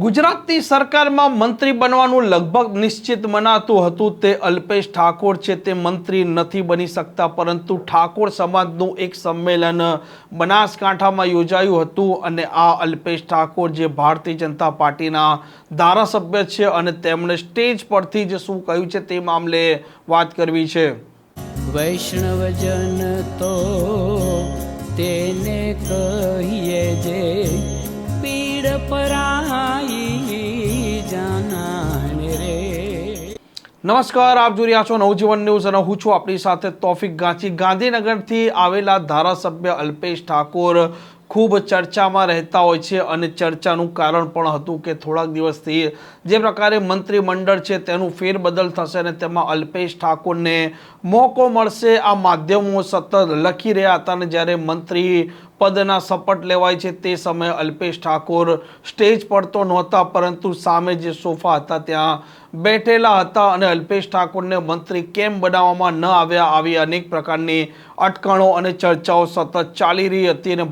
ગુજરાતની સરકારમાં મંત્રી બનવાનું લગભગ નિશ્ચિત મનાતું હતું તે અલ્પેશ ઠાકોર છે. તે મંત્રી નથી બની શકતા, પરંતુ ઠાકોર સમાજનું એક સંમેલન બનાસકાંઠામાં યોજાયું હતું અને આ અલ્પેશ ઠાકોર જે ભારતીય જનતા પાર્ટીના ધારાસભ્ય છે અને તેમણે સ્ટેજ પરથી જ શું કહ્યું છે તે મામલે વાત કરવી છે. વૈષ્ણવજન તો તેને કહીએ જે પીડ પરાઈ નમસ્કાર, આપ જોઈ રહ્યા છો નવજીવન ન્યૂઝ અને હું છું આપણી સાથે તોફિક ગાંચી. ગાંધીનગરથી આવેલા ધારાસભ્ય અલ્પેશ ઠાકોર ખૂબ ચર્ચામાં રહેતા હોય છે અને ચર્ચાનું કારણ પણ હતું કે થોડાક દિવસથી જે પ્રકારે મંત્રીમંડળ છે તેનું ફેરબદલ થશે અને તેમાં અલ્પેશ ઠાકોરને મોકો મળશે. આ માધ્યમો સતત લખી રહ્યા હતા અને જ્યારે મંત્રી પદના શપથ લેવાય છે તે સમયે અલ્પેશ ઠાકોર સ્ટેજ પર તો નહોતા પરંતુ સામે જે સોફા હતા ત્યાં બેઠેલા હતા અને અલ્પેશ ઠાકોરને મંત્રી કેમ બનાવવામાં ન આવ્યા આવી અનેક પ્રકારની અટકણો અને ચર્ચાઓ સતત ચાલી રહી હતી અને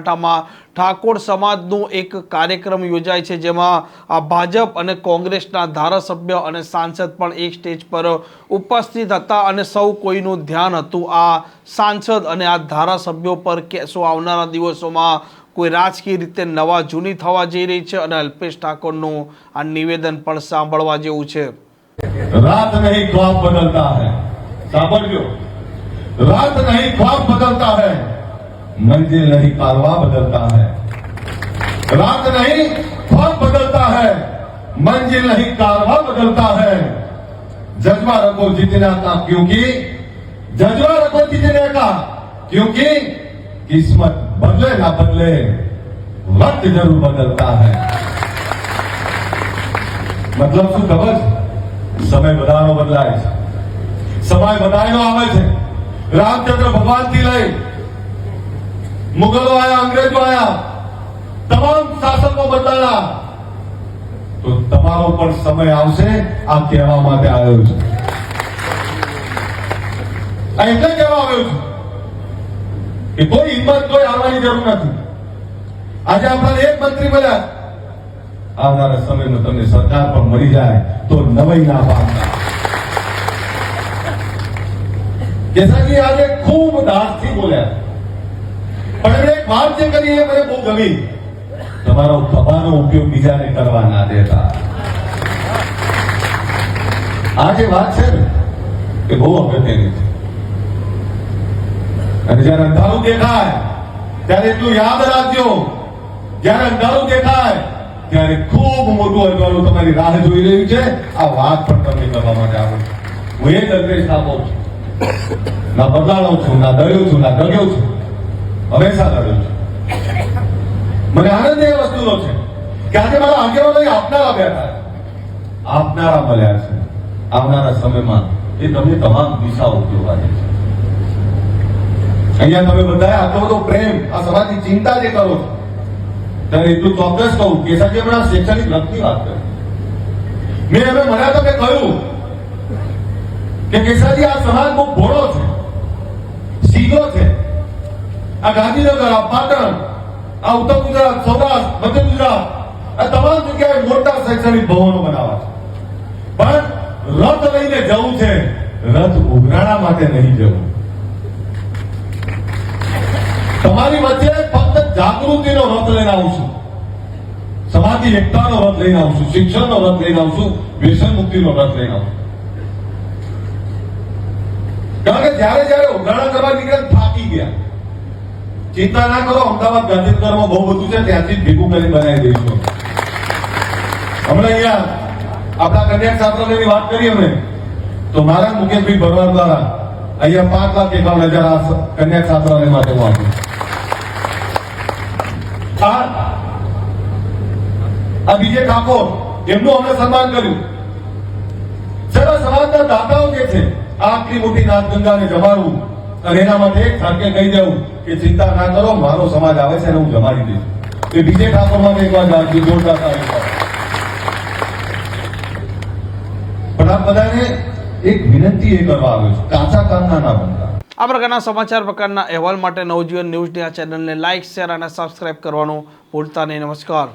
બનાસકાંઠામાં ઠાકોર સમાજનો એક કાર્યક્રમ યોજાય છે જેમાં આ ભાજપ અને કોંગ્રેસના ધારાસભ્ય અને સાંસદ પણ એક સ્ટેજ પર ઉપસ્થિત હતા અને સૌ કોઈનું ધ્યાન હતું. આ સાંસદ અને આ ધારાસભ્યો પર કે શું આવનારા દિવસોમાં કોઈ રાજકીય રીતે નવા જૂની થવા જઈ રહી છે અને અલ્પેશ ઠાકોરનું આ નિવેદન પણ સાંભળવા જેવું છે. રાત નહીં ખ્વાબ બદલતા હૈ. સાંભળજો. રાત નહીં ખ્વાબ બદલતા હૈ. मंजिल नहीं कारवा बदलता है रात नहीं ख्वाब बदलता है मंजिल नहीं कारवा बदलता है जज्बा रखो जीतने का क्योंकि जज्बा रखो जीतने का क्योंकि किस्मत बदले ना बदले वक्त जरूर बदलता है મતલબ શું ખબર છે સમય બધાનો બદલાય છે સમય બધાનો આવે છે રામચંદ્ર ભગવાન થી લઈ મુગલો આયા, અંગ્રેજો આયા. તમામ શાસકો બદલાયા. તો તમારો પણ સમય આવશે આ કહેવા માટે આવ્યો છે. એટલે કહેવા આવ્યો છું કે કોઈ હિંમત કોઈ આવવાની જરૂર નથી. આજે આપણને એક મંત્રી મળ્યા. આવનારા સમયમાં તમને સરકાર પણ મળી જાય તો નવાઈ ના. પામતા કેસાજી આજે ખૂબ દાસથી બોલ્યા. પણ એમણે એક વાત કરી એ મને બહુ ગમી. તમારો ખભાનો ઉપયોગ બીજાને કરવા ના દેતા. આ જે વાત છે ને, એ બહુ અગત્યની છે. અને જ્યારે અંધારું દેખાય, ત્યારે એટલું યાદ રાખજો. જ્યારે અંધારું દેખાય, ત્યારે ખૂબ મોટું અજવાળું તમારી રાહ જોઈ રહ્યું છે. આ વાત પણ તમને કરવા માટે આવું. હું એ અલ્પેશ આપો છું. ના બદલાણો છું, ના ડર્યો છું, ના ડગ્યો છું. હંમેશા ડર્યો છું. મને આનંદ એ વસ્તુનો છે કે આજે મારા આગેવાનો આપનારા બેઠા. આપનારા મળ્યા છે. આવનારા સમયમાં એ તમને તમામ દિશાઓ જોવાની છે. અહીંયા તમે બધાએ આટલો બધો પ્રેમ, આ સમાજની ચિંતા જે કરો છો, ત્યારે એટલું ચોક્કસ કહું કે સાહેબ હમણાં શૈક્ષણિક લક્ષની વાત કરી. મેં હવે મળ્યા તો મેં કહ્યું કે કેસાજી આ સમાજ બહુ ભોળો છે, સીધો છે. આ ગાંધીનગર, આ પાટણ, આ ઉત્તર ગુજરાત, સૌરાષ્ટ્ર, મધ્ય ગુજરાત, આ તમામ જગ્યાએ મોટા શૈક્ષણિક ભવનો બનાવવા છે. પણ રથ લઈને જવું છે, રથ ઉઘરાણા માટે નહીં જવું. તમારી વચ્ચે ફક્ત જાગૃતિનો રથ લઈને આવું છું. સમાજની એકતાનો રથ લઈને આવું છું. શિક્ષણનો રથ લઈને આવું છું. વ્યસન મુક્તિનો રથ લઈને આવું કારણ કે જ્યારે જ્યારે ઉઘરાણા કરવા નીકળ્યા, થાકી ગયા. ચિંતા ના કરો, અમદાવાદ ગાંધીનગરમાં બહુ બધું છે, ત્યાંથી જ ભેગું કરી બનાવી દઈશું. હમણાં અહીંયા આપણા કન્યા છાત્રાલયની વાત કરીએ અમે. તો મારા મુકેશભાઈ ભરવાડ દ્વારા અહીંયા પાંચ લાખ એકાવન હજાર આ કન્યા છાત્રાલય માટે હું આપું. આ બીજે ઠાકોર, એમનું અમને સન્માન કર્યું. સર્વ સમાજના દાતાઓ જે છે આટલી મોટી નાથગંગાને જમાડવું અને એના માટે એક કહી દઉં કે ચિંતા ના કરો, મારો સમાજ આવે છે અને હું જમાડી દઈશ. એ બીજે ઠાકોર માટે એક વાર જોરદાર પણ એક વિનંતી એ કરવા આવ્યો છે કાચા કામના ના બનતા. આ પ્રકારના સમાચાર પ્રકારના અહેવાલ માટે નવજીવન ન્યૂઝની આ ચેનલને લાઇક, શેર અને સબસ્ક્રાઇબ કરવાનું ભૂલતા નહીં. નમસ્કાર.